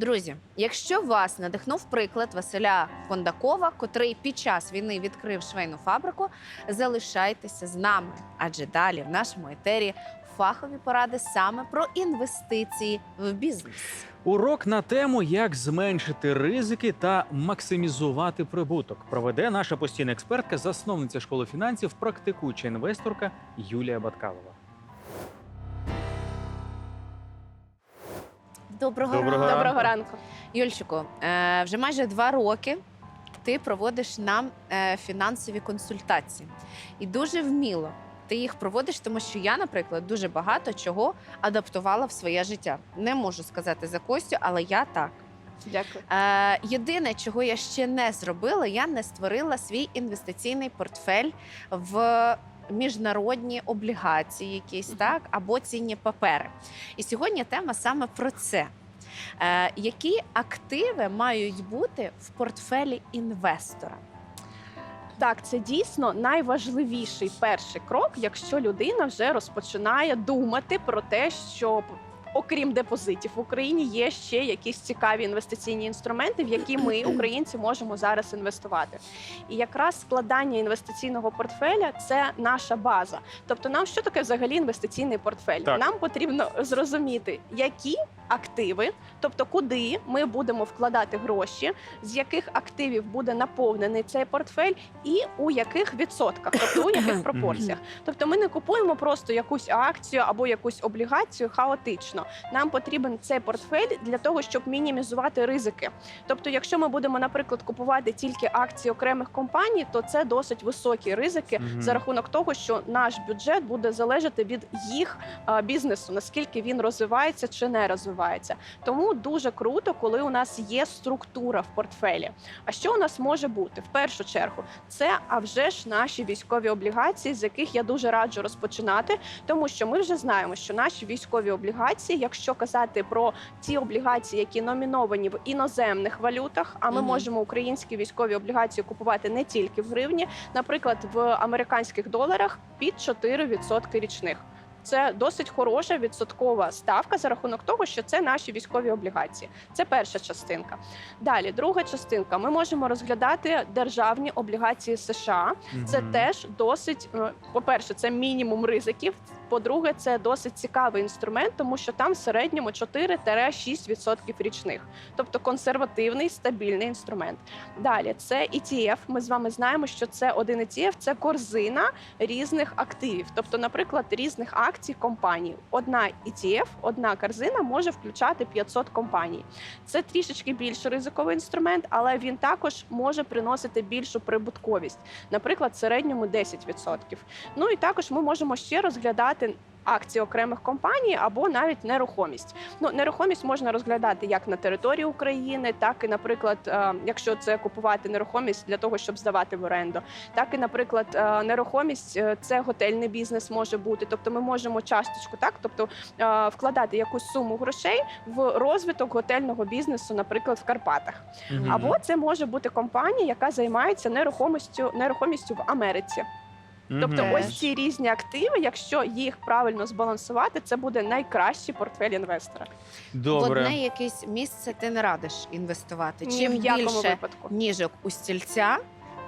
Друзі, якщо вас надихнув приклад Василя Кондакова, котрий під час війни відкрив швейну фабрику, залишайтеся з нами, адже далі в нашому етері фахові поради саме про інвестиції в бізнес. Урок на тему, як зменшити ризики та максимізувати прибуток, проведе наша постійна експертка, засновниця школи фінансів, практикуюча інвесторка Юлія Баткалова. Доброго, Доброго ранку. Доброго ранку. Юльчику, е, вже майже два роки ти проводиш нам е, фінансові консультації. І дуже вміло ти їх проводиш, тому що я, наприклад, дуже багато чого адаптувала в своє життя. Не можу сказати за Костю, але я так. Дякую. Е, єдине, чого я ще не зробила, я не створила свій інвестиційний портфель в. Міжнародні облігації, якісь так, або цінні папери. І сьогодні тема саме про це. Е, які активи мають бути в портфелі інвестора? Так, це дійсно найважливіший перший крок, якщо людина вже розпочинає думати про те, що окрім депозитів в Україні є ще якісь цікаві інвестиційні інструменти, в які ми, українці, можемо зараз інвестувати. І якраз складання інвестиційного портфеля це наша база. Тобто, нам що таке взагалі інвестиційний портфель? Так. Нам потрібно зрозуміти, які активи, тобто куди ми будемо вкладати гроші, з яких активів буде наповнений цей портфель, і у яких відсотках, тобто у яких пропорціях. Тобто ми не купуємо просто якусь акцію або якусь облігацію хаотично. Нам потрібен цей портфель для того, щоб мінімізувати ризики. Тобто, якщо ми будемо, наприклад, купувати тільки акції окремих компаній, то це досить високі ризики Мгм. за рахунок того, що наш бюджет буде залежати від їх а, бізнесу, наскільки він розвивається чи не розвивається. Тому дуже круто, коли у нас є структура в портфелі. А що у нас може бути? В першу чергу, це а вже ж наші військові облігації, з яких я дуже раджу розпочинати, тому що ми вже знаємо, що наші військові облігації, якщо казати про ті облігації, які номіновані в іноземних валютах, а ми Мгм. можемо українські військові облігації купувати не тільки в гривні, наприклад, в американських доларах під 4% річних. Це досить хороша відсоткова ставка за рахунок того, що це наші військові облігації. Це перша частинка. Далі, друга частинка. Ми можемо розглядати державні облігації США. Це Мгм. теж досить, е, по-перше, це мінімум ризиків. По-друге, це досить цікавий інструмент, тому що там в середньому 4-6% річних, тобто консервативний стабільний інструмент. Далі це ETF. Ми з вами знаємо, що це один ETF – це корзина різних активів, тобто, наприклад, різних акцій компаній. Одна ETF, одна корзина може включати 500 компаній. Це трішечки більш ризиковий інструмент, але він також може приносити більшу прибутковість, наприклад, в середньому 10%. Ну і також ми можемо ще розглядати. Акції окремих компаній або навіть нерухомість. Ну нерухомість можна розглядати як на території України, так і, наприклад, е, якщо це купувати нерухомість для того, щоб здавати в оренду, так і, наприклад, е, нерухомість е, це готельний бізнес може бути. Тобто, ми можемо часточку, так тобто вкладати якусь суму грошей в розвиток готельного бізнесу, наприклад, в Карпатах. Або це може бути компанія, яка займається нерухомістю нерухомістю в Америці. Тобто, Мгм. ось ці різні активи, якщо їх правильно збалансувати, це буде найкращий портфель інвестора. В Добре. одне якесь місце ти не радиш інвестувати. Ні Чим в якому більше випадку. ніжок у стільця,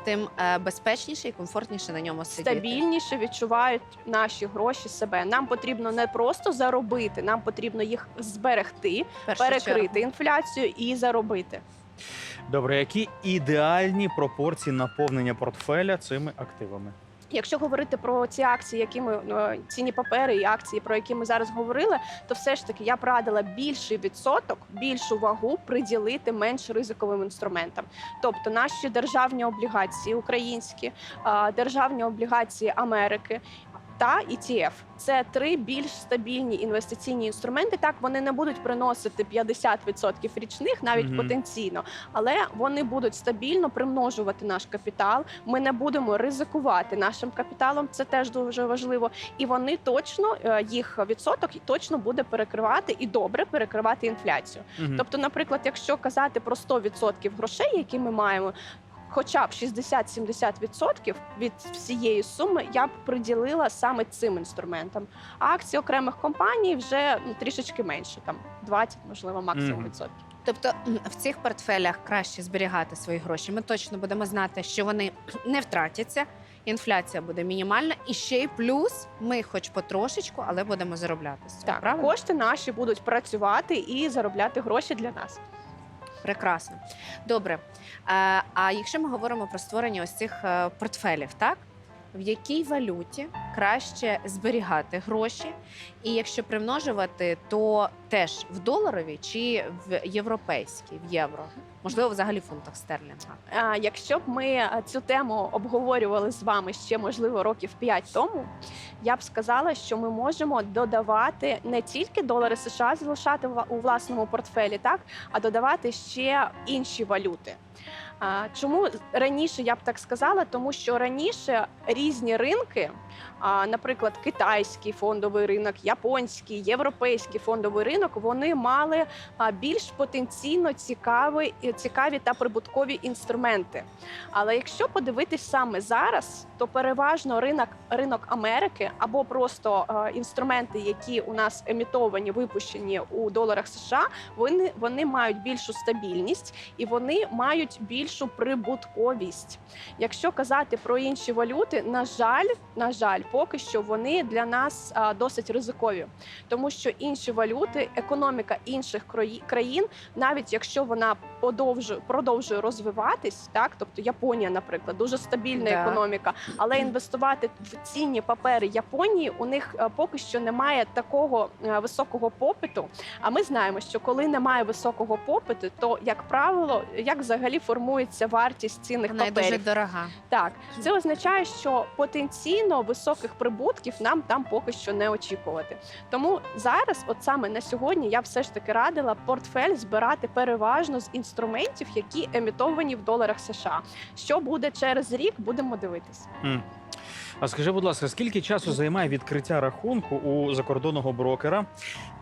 тим е, безпечніше і комфортніше на ньому сидіти. Стабільніше відчувають наші гроші себе. Нам потрібно не просто заробити, нам потрібно їх зберегти, В першу перекрити чергу. інфляцію і заробити. Добре, які ідеальні пропорції наповнення портфеля цими активами? Якщо говорити про ці акції, які ми ціні цінні папери і акції, про які ми зараз говорили, то все ж таки я б радила більший відсоток, більшу вагу приділити менш ризиковим інструментам. Тобто наші державні облігації, українські державні облігації Америки. Та ETF. це три більш стабільні інвестиційні інструменти. Так вони не будуть приносити 50% річних, навіть Мгм. потенційно, але вони будуть стабільно примножувати наш капітал. Ми не будемо ризикувати нашим капіталом. Це теж дуже важливо. І вони точно е, їх відсоток точно буде перекривати і добре перекривати інфляцію. Мгм. Тобто, наприклад, якщо казати про 100% грошей, які ми маємо. Хоча б 60-70% від всієї суми я б приділила саме цим інструментам. А акції окремих компаній вже ну, трішечки менше, там 20, можливо, максимум відсотків. Тобто в цих портфелях краще зберігати свої гроші. Ми точно будемо знати, що вони не втратяться. Інфляція буде мінімальна, і ще й плюс ми, хоч потрошечку, але будемо заробляти. з цього, Так, правильно? кошти наші будуть працювати і заробляти гроші для нас. Прекрасно. Добре. Е, а якщо ми говоримо про створення ось цих е, портфелів, так? В якій валюті краще зберігати гроші? І якщо примножувати, то теж в доларові чи в європейській, в євро? Можливо, взагалі в фунтах стерлінга. А, Якщо б ми цю тему обговорювали з вами ще можливо років 5 тому, я б сказала, що ми можемо додавати не тільки долари США залишати у власному портфелі, так а додавати ще інші валюти. Чому раніше я б так сказала? Тому що раніше різні ринки, наприклад, китайський фондовий ринок, японський, європейський фондовий ринок, вони мали більш потенційно цікаві, цікаві та прибуткові інструменти. Але якщо подивитись саме зараз, то переважно ринок ринок Америки або просто інструменти, які у нас емітовані, випущені у доларах США, вони, вони мають більшу стабільність і вони мають більшу прибутковість. Якщо казати про інші валюти, на жаль, на жаль, поки що вони для нас досить ризикові, тому що інші валюти, економіка інших країн, навіть якщо вона подовжує продовжує розвиватись, так тобто Японія, наприклад, дуже стабільна Да. економіка, але інвестувати в цінні папери Японії у них е, поки що немає такого е, високого попиту. А ми знаємо, що коли немає високого попиту, то як правило, як взагалі формується вартість цінних Вона паперів. дуже дорога. Так, це означає, що потенційно високих прибутків нам там поки що не очікувати. Тому зараз, от саме на сьогодні, я все ж таки радила портфель збирати переважно з інструментів, які емітовані в доларах США. Що буде через рік, будемо дивитись. М. А скажи, будь ласка, скільки часу займає відкриття рахунку у закордонного брокера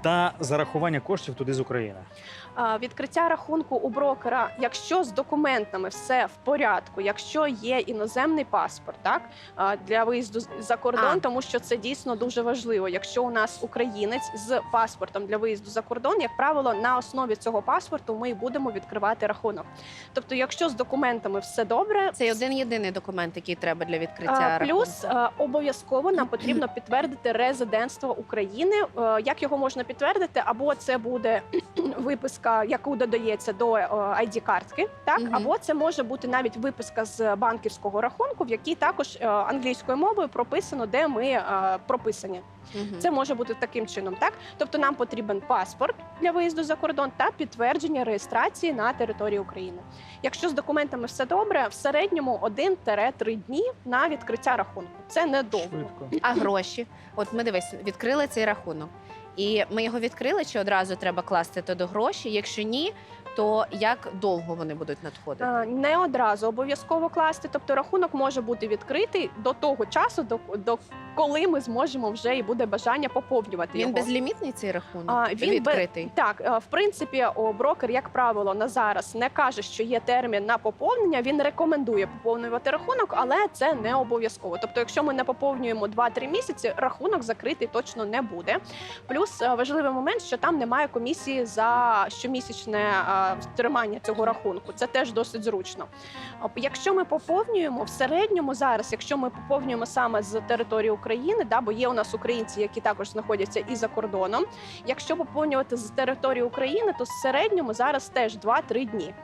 та зарахування коштів туди з України? А, Відкриття рахунку у брокера, якщо з документами все в порядку, якщо є іноземний паспорт, так а, для виїзду за кордон, А. тому що це дійсно дуже важливо. Якщо у нас українець з паспортом для виїзду за кордон, як правило, на основі цього паспорту ми і будемо відкривати рахунок. Тобто, якщо з документами все добре, Це один єдиний документ, який треба для відкриття а, рахунку. плюс обов'язково нам потрібно підтвердити резидентство України. Е, Як його можна підтвердити? Або це буде виписка, яку додається до id картки, так або це може бути навіть виписка з банківського рахунку, в якій також е, англійською мовою прописано, де ми е, прописані. Це може бути таким чином, так тобто нам потрібен паспорт для виїзду за кордон та підтвердження реєстрації на території України. Якщо з документами все добре, в середньому 1-3 дні на відкриття рахунку. Це недовго. Швидко. А гроші? От ми дивись, відкрили цей рахунок. І ми його відкрили, чи одразу треба класти туди гроші? Якщо ні, то як довго вони будуть надходити? Е, Не одразу обов'язково класти. Тобто рахунок може бути відкритий до того часу, до, до коли ми зможемо вже і буде бажання поповнювати Він його. безлімітний цей рахунок? А, він бе- відкритий. Так, е, в принципі, о, брокер, як правило, на зараз не каже, що є термін на поповнення. Він рекомендує поповнювати рахунок, але це не обов'язково. Тобто, якщо ми не поповнюємо 2-3 місяці, рахунок закритий точно не буде. Плюс е, важливий момент, що там немає комісії за щомісячне е, тримання цього рахунку. Це теж досить зручно. Якщо ми поповнюємо в середньому зараз, якщо ми поповнюємо саме з території України, да, бо є у нас українці, які також знаходяться і за кордоном. Якщо поповнювати з території України, то в середньому зараз теж 2-3 дні.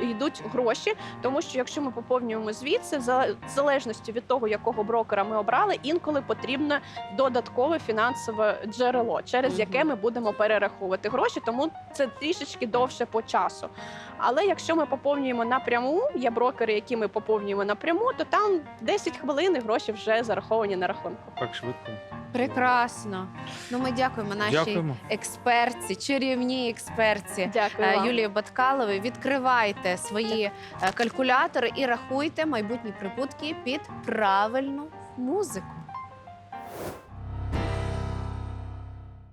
Йдуть гроші, тому що якщо ми поповнюємо звідси, в залежності від того, якого брокера ми обрали, інколи потрібно додаткове фінансове джерело, через яке ми будемо перераховувати гроші, тому це трішечки довше по часу. Але якщо ми поповнюємо напряму, є брокери, які ми поповнюємо напряму, то там 10 хвилин і гроші вже зараховані на рахунку. Так швидко. Прекрасно. Ну ми дякуємо нашій Дякуємо. експертці, чарівній експертці. Дякую. е, вам. Юлії Баткалової відкривайте свої е, калькулятори і рахуйте майбутні прибутки під правильну музику.